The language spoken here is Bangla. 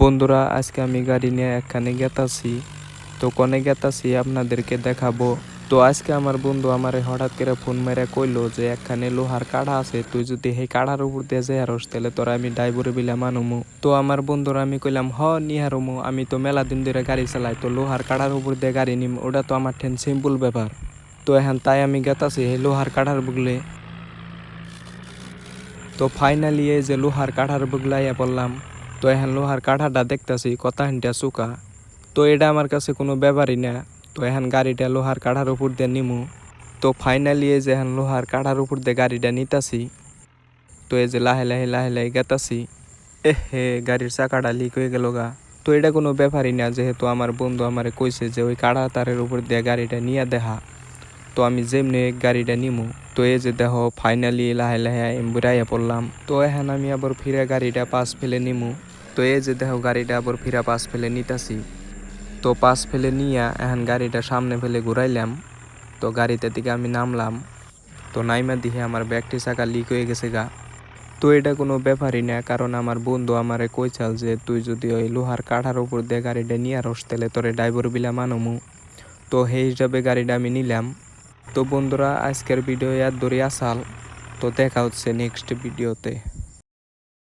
বন্ধুরা, আজকে আমি গাড়ি নিয়ে একখানে গেতাছি। তো কোনে গেতাছি আপনাদেরকে দেখাবো। তো আজকে আমার বন্ধু আমারে হঠাৎ করে ফোন মেরে কইলো যে একখানে লোহার কাড়া আছে, তুই যদি সেই কাড়ার উপর দিয়ে যে হারস তাহলে তোরা আমি ড্রাইভারে বিলা মানুমু। তো আমার বন্ধুরা, আমি কইলাম, হ নিহারমু আমি তো মেলা দিন ধরে গাড়ি চালাই, তো লোহার কাড়ার উপর দিয়ে গাড়ি নিম, ওটা তো আমার ঠেন সিম্পল ব্যাপার। তো এখন তাই আমি গেতাছি সেই লোহার কাড়ার বুগলে। তো ফাইনালি এই যে লোহার কাঠার বুগলাইয়া পড়লাম। তো এখন লোহার কাঠাটা দেখতাছি কত হানটা তো এটা আমার কাছে কোনো ব্যাপারই না। তো এখন গাড়িটা লোহার কাঠার উপর দিয়ে নিমু। তো ফাইনালি এই যে এখন লোহার কাঠার উপর দিয়ে গাড়িটা নিতাছি। তো এই যে লাহে লাহে লাহে লাহে গেতাছি। এ হে, গাড়ির চাকাটা লিক হয়ে গেল গা। তো এটা কোনো ব্যাপারই না, যেহেতু আমার বন্ধু আমারে কইছে যে ওই কাড়া তারের উপর দিয়ে গাড়িটা নিয়ে দেখা তো আমি যেমনি গাড়িটা নিমু। তো এই যে দেখো ফাইনালি লাহে লাহে আমি পড়লাম। তো এখন আমি আবার ফিরে গাড়িটা পাশ ফেলে নিমু। তো এই যে দেখো গাড়িটা আবার ফিরা পাশ ফেলে নিতাছি। তো পাশ ফেলে নিয়া এখন গাড়িটা সামনে ফেলে ঘুরাইলাম। তো গাড়িতে দিকে আমি নামলাম। তো নাইমা দিহে আমার ব্যাগটি চাকা লিক হয়ে গেছে গা। তো এটা কোনো ব্যাপারই না, কারণ আমার বন্ধু আমারে কইছাল যে তুই যদি ওই লোহার কাঠার উপর দিয়ে গাড়িটা নিয়ে রস তাহলে তোরে ড্রাইভার বিলা মানমু। তো সেই হিসাবে গাড়িটা আমি নিলাম। তো বন্ধুরা, আজকের ভিডিও ইয়াদ ধরে আসাল। তো দেখা হচ্ছে নেক্সট ভিডিওতে।